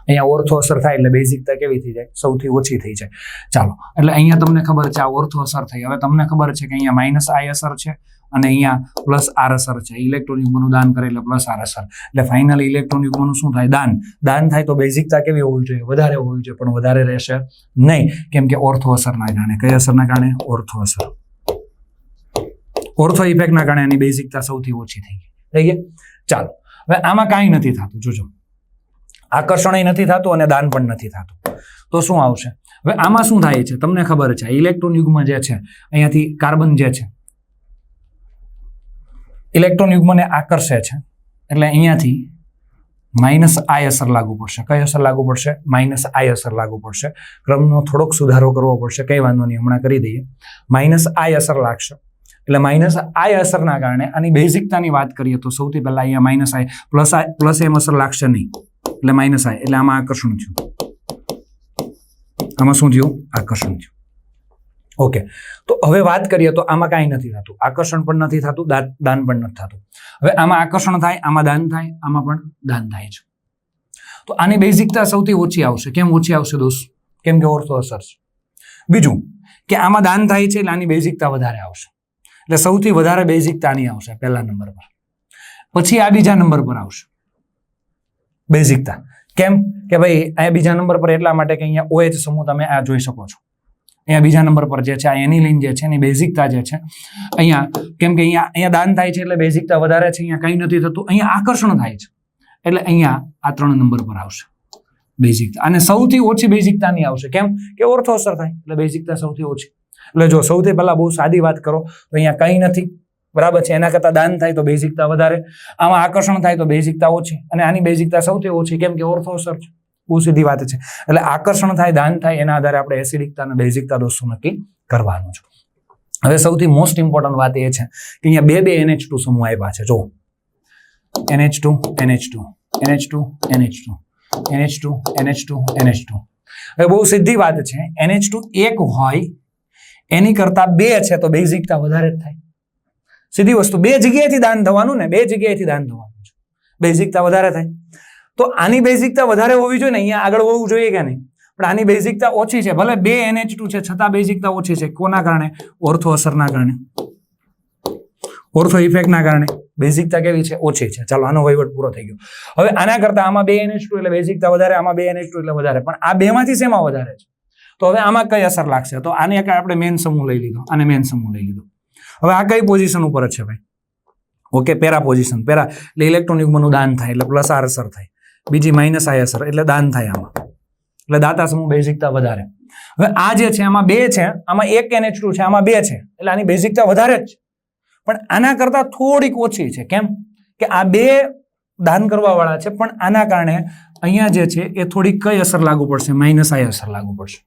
અહીંયા ઓર્થો અસર થાય એટલે બેઝિકતા કેવી થઈ જાય? સૌથી ઓછી થઈ જાય. ચાલો. એટલે અહીંયા તમને ખબર છે આ ઓર્થો અસર થઈ. હવે તમને ખબર છે કે અહીંયા માઇનસ આઈ અસર છે. અને અહીંયા પ્લસ આરસર છે. ઇલેક્ટ્રોન દાન કરે એટલે પ્લસ આરસર એટલે ફાઇનલી ઇલેક્ટ્રોન શું થાય? દાન. દાન થાય તો બેઝિકતા કેવી હોવી જોઈએ? વધારે હોવી જોઈએ, પણ વધારે રહેશે નહીં. કેમ કે ઓર્થો અસરના કારણે. કઈ અસરના કારણે? ઓર્થો અસર. ઓર્થો ઇફેક્ટના કારણે એની બેઝિકતા સૌથી ઓછી થઈ ગઈ. થઈ ગઈ ચાલો. હવે આમાં કાંઈ નથી થતું. જોજો. આકર્ષણ નથી થતું અને દાન પણ નથી થતું. તો શું આવશે? હવે આમાં શું થાય છે? તમને ખબર છે ઇલેક્ટ્રોન યુગમાં જે છે, અહીંયાથી કાર્બન જે છે ઇલેક્ટ્રોન યુગ્મને આકર્ષે છે. એટલે અહીંયાથી માઇનસ આઈ અસર લાગુ પડશે. કઈ અસર લાગુ પડશે? માઇનસ આઈ અસર લાગુ પડશે. ક્રમનો થોડોક સુધારો કરવો પડશે. કઈ વાંધો નહીં, હમણાં કરી દઈએ. માઇનસ આઈ અસર લાગશે. એટલે માઇનસ આઈ અસરના કારણે આની બેઝિકતાની વાત કરીએ તો સૌથી પહેલા અહીંયા minus I, plus I, plus M અસર લાગશે નહીં. એટલે માઇનસ આઈ, એટલે આમાં આકર્ષણ થયું. આમાં શું થયું? આકર્ષણ થયું. ઓકે તો હવે વાત કરીએ તો આમાં કાંઈ નથી થતું. આકર્ષણ પણ નથી થતું દાન પણ નથી થતું. હવે આમાં આકર્ષણ થાય, આમાં દાન થાય, આમાં પણ દાન થાય છે. તો આની બેઝિકતા સૌથી ઓછી આવશે. કેમ ઓછી આવશે દોસ્ત? કેમ કે ઓર્થો અસર છે. બીજું, કે આમાં દાન થાય છે એટલે આની બેઝિકતા વધારે આવશે. એટલે સૌથી વધારે બેઝિકતા આની આવશે, પહેલા નંબર પર. પછી આ બીજા નંબર પર આવશે. બેઝિકતા. કેમ? કે ભાઈ, આ બીજા નંબર પર એટલા માટે કે અહીંયા ઓએચ સમૂહ તમે આ જોઈ શકો છો. અહીંયા બીજા નંબર પર જે છે, આ એનિલિન જે છે, એની બેઝિકતા જે છે, અહીંયા, કેમ કે અહીંયા અહીંયા દાન થાય છે એટલે બેઝિકતા વધારે છે, અહીંયા કંઈ નથી થતું, અહીંયા આકર્ષણ થાય છે. એટલે અહીંયા આ ત્રણ નંબર પર આવશે બેઝિકતા અને સૌથી ઓછી બેઝિકતાની આવશે. કેમ? કે ઓર્થો અસર થાય, એટલે બેઝિકતા સૌથી ઓછી. એટલે જો સૌથી પહેલા બહુ સાદી વાત કરો, તો અહીંયા કંઈ નથી. બરાબર છે, એના કરતાં દાન થાય તો બેઝિકતા વધારે. આમાં આકર્ષણ થાય તો બેઝિકતા ઓછી. અને આની બેઝિકતા સૌથી ઓછી, કેમ કે ઓર્થો અસર છે. બહુ સીધી વાત છે. એટલે આકર્ષણ થાય, દાન થાય, એના આધારે આપણે એસિડિકતા અને બેઝિકતા દોસ્તો નક્કી કરવાનું છે. હવે સૌથી મોસ્ટ ઇમ્પોર્ટન્ટ વાત એ છે કે અહીંયા બે બે એનએચ ટુ સમૂહ આવ્યા છે. જો NH two NH two NH two NH two NH two NH two NH two હવે બહુ સીધી વાત છે. એનએચ ટુ એક હોય, એની કરતા બે છે તો બેઝિકતા વધારે જ થાય. સીધી વસ્તુ, બે જગ્યાએથી દાન થવાનું ને બે જગ્યાએથી દાન થવાનું છે. બેઝિકતા વધારે થાય. તો આની બેઝિકતા વધારે હોવી જોઈએ ને? અહીંયા આગળ હોવું જોઈએ કે નહીં? પણ આની બેઝિકતા ઓછી છે, ભલે બે એનએચ ટુ છે, છતાં બેઝિકતા ઓછી છે. કોના કારણે? ઓર્થો અસરના કારણે. ઓર્થો ઇફેક્ટના કારણે. બેઝિકતા કેવી છે? ઓછી છે. ચાલો, આનો વહીવટ પૂરો થઈ ગયો. હવે આના કરતા આમાં બે એનએચ ટુ એટલે બેઝિકતા વધારે, આમાં બે એનએચ ટુ એટલે વધારે. પણ આ બેમાંથી શેમાં વધારે છે? તો હવે આમાં કઈ અસર લાગશે? તો આને આપણે મેન સમૂહ લઈ લીધો. આને મેન સમૂહ લઈ લીધો. હવે આ કઈ પોઝિશન ઉપર છે ભાઈ? ઓકે પેરા પોઝિશન પેરા એટલે ઇલેક્ટ્રોન યુગ્મનું દાન થાય એટલે પ્લસ આર અસર થાય. બીજી માઇનસ આઈ અસર એટલે દાન થાય આમાં. એટલે દાતા સમૂહ બેઝિકતા વધારે. હવે આ જે છે, આમાં બે છે, આમાં એક એનએચ ટુ છે, આમાં બે છે, એટલે આની બેઝિકતા વધારે જ છે. પણ આના કરતાં થોડીક ઓછી છે. કેમ? કે આ બે દાન કરવાવાળા છે, પણ આના કારણે અહીંયા જે છે, એ થોડીક કઈ અસર લાગુ પડશે? માઇનસ આઈ અસર લાગુ પડશે.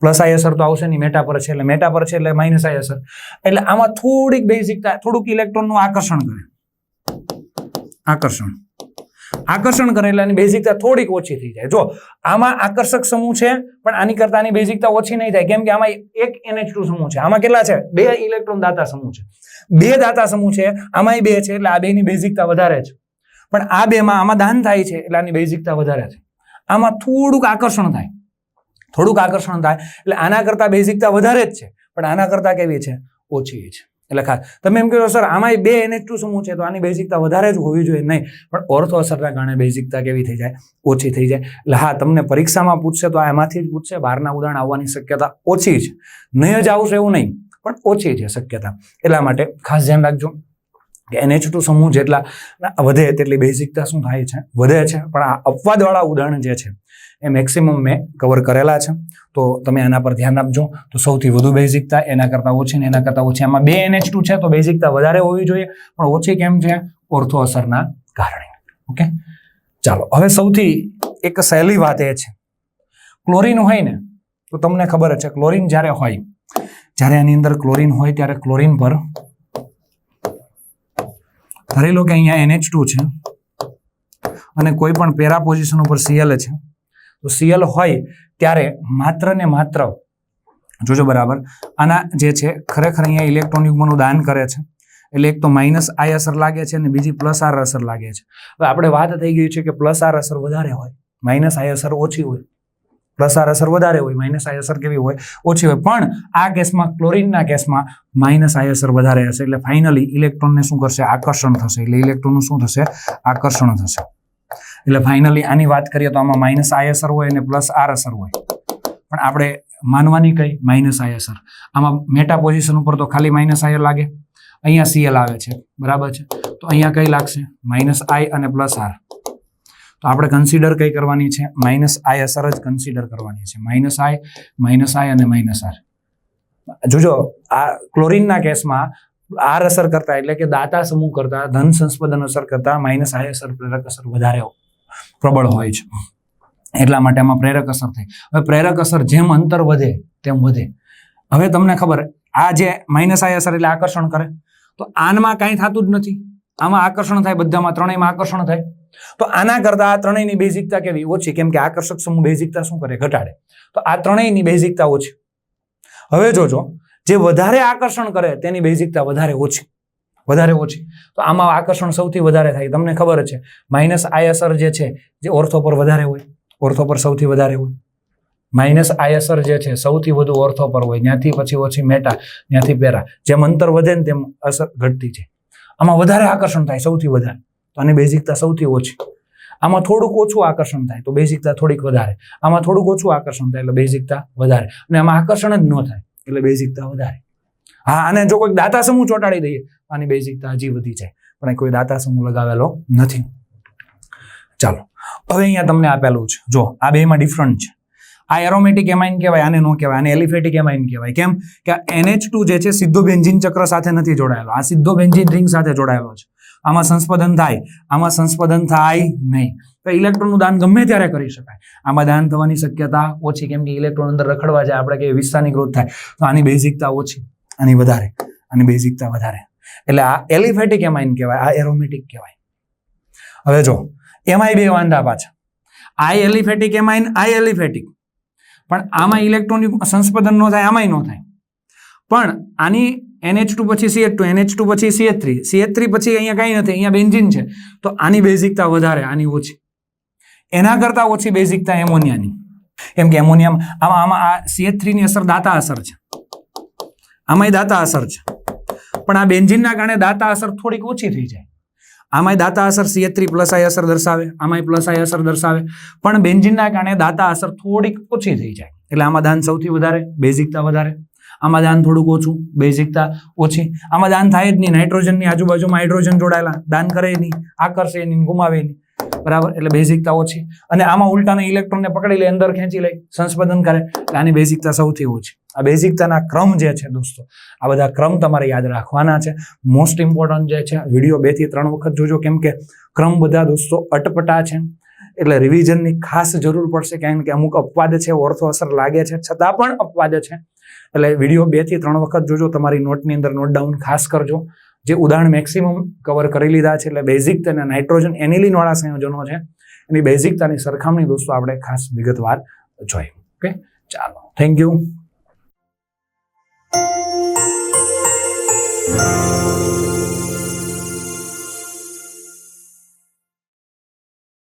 પ્લસ આઈ અસર તો આવશે નહીં મેટા પર છે, એટલે મેટા પર છે, એટલે માઇનસ આઈ અસર. એટલે આમાં થોડીક બેઝિકતા, થોડુંક ઇલેક્ટ્રોનનું આકર્ષણ કરે. આકર્ષણ. આકર્ષણ કરે એટલે બેઝિકતા થોડીક ઓછી થઈ જાય. જો, આમાં આકર્ષક સમૂહ છે, પણ આની કરતા આની બેઝિકતા ઓછી નહીં થાય, કેમ કે આમાં એક NH2 સમૂહ છે. આમાં કેટલા છે? બે ઇલેક્ટ્રોન દાતા સમૂહ છે. બે દાતા સમૂહ છે, આમાંય બે છે, એટલે આ બેની બેઝિકતા વધારે છે. પણ આ બેમાં આમાં દાન થાય છે, એટલે આની બેઝિકતા વધારે છે. આમાં થોડુંક આકર્ષણ થાય. થોડુંક આકર્ષણ થાય, એટલે આના કરતાં બેઝિકતા વધારે જ છે, પણ આના કરતાં કેવી છે? ઓછી છે. એટલે ખાસ. તમે એમ કહો, સર, આમાંય બે એનએચ ટુ સમૂહ છે? તો આની બેઝિકતા વધારે જ હોવી જોઈએ નહીં. પણ ઓર્થો અસરના કારણે બેઝિકતા કેવી થઈ જાય? ઓછી થઈ જાય. એટલે હા, તમને પરીક્ષામાં પૂછશે તો આ એમાંથી જ પૂછશે. બહારના ઉદાહરણ આવવાની શક્યતા ઓછી છે નહીં જ આવશે એવું નહીં, પણ ઓછી છે શક્યતા. એટલા માટે ખાસ ધ્યાન રાખજો કે એનએચ ટુ સમૂહ જેટલા વધે, તેટલી બેઝિકતા શું થાય છે? વધે છે. પણ આ અપવાદવાળા ઉદાહરણ જે છે એ મેક્સિમમ મેં કવર કરેલા છે. તો તમે આના પર ધ્યાન આપજો. તો સૌથી વધુ બેઝિકતા એના કરતાં ઓછી ને એના કરતાં ઓછી. આમાં બે એનએચ ટુ છે, તો બેઝિકતા વધારે હોવી જોઈએ, પણ ઓછી કેમ છે? ઓર્થો અસરના કારણે. ઓકે ચાલો, હવે સૌથી એક સહેલી વાત એ છે. ક્લોરીન હોય ને, તો તમને ખબર છે ક્લોરિન જ્યારે હોય, જ્યારે આની અંદર ક્લોરિન હોય, ત્યારે ક્લોરીન પર ધારી લો કે અહીંયા એનએચ ટુ છે અને કોઈ પણ પેરા પોઝિશન ઉપર સીએલ છે તો સીએલ હોય ત્યારે માત્ર ને માત્ર જોજો બરાબર, આના જે છે ખરેખર અહીંયા ઇલેક્ટ્રોન યુગ્મનું દાન કરે છે. એટલે એક તો માઇનસ આઈ અસર લાગે છે અને બીજી પ્લસ આર અસર લાગે છે. હવે આપણે વાત થઈ ગઈ છે કે પ્લસ આર અસર વધારે હોય માઇનસ આઈ અસર ઓછી હોય. પ્લસ આર અસર વધારે હોય માઇનસ આઈ અસર કેવી હોય? ઓછી હોય. પણ આ કેસમાં ક્લોરીનના કેસમાં માઇનસ આઈ અસર વધારે હશે. એટલે ફાઇનલી ઇલેક્ટ્રોનને શું કરશે? આકર્ષણ થશે. એટલે ઇલેક્ટ્રોનનું શું થશે? આકર્ષણ થશે. એટલે ફાઇનલી આની વાત કરીએ તો આમાં માઇનસ આઈ અસર હોય અને પ્લસ આર અસર હોય. પણ આપણે માનવાની કઈ? માઇનસ આઈ અસર આમાં મેટા પોઝિશન ઉપર તો ખાલી માઇનસ આઈ લાગે. અહીંયા સીએલ આવે છે. બરાબર છે? તો અહીંયા કઈ લાગશે? માઇનસ આઈ અને પ્લસ આર તો આપણે કન્સિડર કઈ કરવાની છે? માઇનસ આઈ અસર જ કન્સિડર કરવાની છે. માઇનસ આઈ માઇનસ આઈ અને માઇનસ આર જોજો, આ ક્લોરિનના કેસમાં આર અસર કરતા એટલે કે દાતા સમૂહ કરતા, ધન સંસ્પદન અસર કરતા માઇનસ આઈ અસર પ્રેરક અસર વધારે પ્રબળ હોય છે. એટલા માટે આમાં પ્રેરક અસર થઈ હવે પ્રેરક અસર જેમ અંતર વધે તેમ વધે. હવે તમને ખબર, આ જે માઇનસ આઈ અસર એટલે આકર્ષણ કરે. તો આનમાં કાંઈ થતું જ નથી. આમાં આકર્ષણ થાય, બધામાં ત્રણેયમાં આકર્ષણ થાય. તો આના કરતા આ ત્રણેયની બેઝિકતા કેવી? ઓછી, કેમ કે આકર્ષક સમૂહ બેઝિકતા શું કરે? ઘટાડે. તો આ ત્રણેયની બેઝિકતા ઓછી. હવે જોજો, જે વધારે આકર્ષણ કરે તેની બેઝિકતા વધારે ઓછી. વધારે ઓછી. તો આમાં આકર્ષણ સૌથી વધારે થાય. તમને ખબર છે, માઇનસ આઈ અસર જે છે, જે ઓર્થો પર વધારે હોય. ઓર્થો પર સૌથી વધારે હોય. માઇનસ આઈ અસર જે છે, સૌથી વધુ ઓર્થો પર હોય. ત્યાંથી પછી ઓછી મેટા, ત્યાંથી પેરા. જેમ અંતર વધે ને તેમ અસર ઘટતી છે આમાં વધારે આકર્ષણ થાય, સૌથી વધારે. તો આની બેઝિકતા સૌથી ઓછી. આમાં થોડુંક ઓછું આકર્ષણ થાય, તો બેઝિકતા થોડીક વધારે. આમાં થોડુંક ઓછું આકર્ષણ થાય, એટલે બેઝિકતા વધારે. અને આમાં આકર્ષણ જ ન થાય, એટલે બેઝિકતા વધારે. હા, અને જો કોઈ દાતા સમૂહ ચોંટાડી દઈએ આની બેઝિકતા હજી વધી જાય, પણ અહીં કોઈ દાતા સમૂહ લગાવેલો નથી. ચાલો, હવે અહીંયા તમને આપેલું છે. જો, આ બેમાં ડિફરન્ટ છે. આ એરોમેટિક એમાઇન કહેવાય, આને ન કહેવાય, આને એલિફેટિક એમાઇન કહેવાય. કેમ? કે એનએચ ટુ જે છે, સીધો બેન્જિન ચક્ર સાથે નથી જોડાયેલો. આ સીધો બેન્જિન રિંગ સાથે જોડાયેલો છે. આમાં સંસ્પદન થાય, આમાં સંસ્પદન થાય નહીં. તો ઇલેક્ટ્રોનનું દાન ગમે ત્યારે કરી શકાય. આમાં દાન થવાની શક્યતા ઓછી, કેમ કે ઇલેક્ટ્રોન અંદર રખડવા જાય, આપણે કે વિસ્તારની ગ્રોથ થાય. તો આની બેઝિકતા ઓછી, આની વધારે, આની બેઝિકતા વધારે. એટલે આ એલિફેટિક એમાઇન કહેવાય, આ એરોમેટિક કહેવાય. હવે જો, એમાંય બે વાંધા પાછા. આ એલિફેટિક એમાઇન, આ એલિફેટિક. પણ આમાં ઇલેક્ટ્રોનિક સંસ્પદન ન થાય, આમાંય ન થાય. પણ આની એનએચ ટુ પછી CH2 NH2 ટુ પછી CH3 CH3 પછી અહીંયા કાંઈ નથી, અહીંયા બેન્ઝીન છે. તો આની બેઝિકતા વધારે, આની ઓછી. એના કરતાં ઓછી બેઝિકતા એમોનિયાની. કેમ કે એમોનિયામાં, આમાં આમાં આ સીએચ થ્રીની અસર દાતા અસર છે. આમાંય દાતા અસર છે. પણ આ બેન્ઝિનના કારણે દાતા અસર થોડીક ઓછી થઈ જાય. આમાંય દાતા અસર CH3 થ્રી પ્લસ આઈ અસર દર્શાવે, આમાંય પ્લસ આઈ અસર દર્શાવે, પણ બેન્ઝિનના કારણે દાતા અસર થોડીક ઓછી થઈ જાય. એટલે આમાં દાન સૌથી વધારે, બેઝિકતા વધારે. આમાં દાન થોડુંક ઓછું, બેઝિકતા ઓછી. આમાં દાન થાય જ નહીં, નાઇટ્રોજનની આજુબાજુમાં હાઇડ્રોજન જોડાયેલા, દાન કરે નહીં, આકર્ષે નહીં, ગુમાવે નહીં. બરાબર? એટલે બેઝિકતા ઓછી. અને આમાં ઉલટાને ઇલેક્ટ્રોનને પકડી લે અંદર ખેંચી લે સંસ્પદન કરે. એટલે આની બેઝિકતા સૌથી ઓછી. આ બેઝિકતાના ક્રમ જે છે દોસ્તો, આ બધા ક્રમ તમારે યાદ રાખવાના છે. મોસ્ટ ઇમ્પોર્ટન્ટ જે છે, વીડિયો બેથી ત્રણ વખત જોજો, કેમ કે ક્રમ બધા દોસ્તો અટપટા છે. એટલે રિવિઝનની ખાસ જરૂર પડશે, કારણ કે અમુક અપવાદ છે, ઓર્થો અસર લાગે છે, છતાં પણ અપવાદ છે. એટલે વીડિયો બેથી ત્રણ વખત જોજો, તમારી નોટની અંદર નોટ ડાઉન ખાસ કરજો. જે ઉદાહરણ મેક્સિમમ કવર કરી લીધા છે એટલે બેઝિક અને નાઇટ્રોજન એનિલિનવાળા સંયોજનો છે. એની બેઝિકતાની સરખામણી દોસ્તો આપણે ખાસ વિગતવાર જોઈ. ઓકે ચાલો. Thank you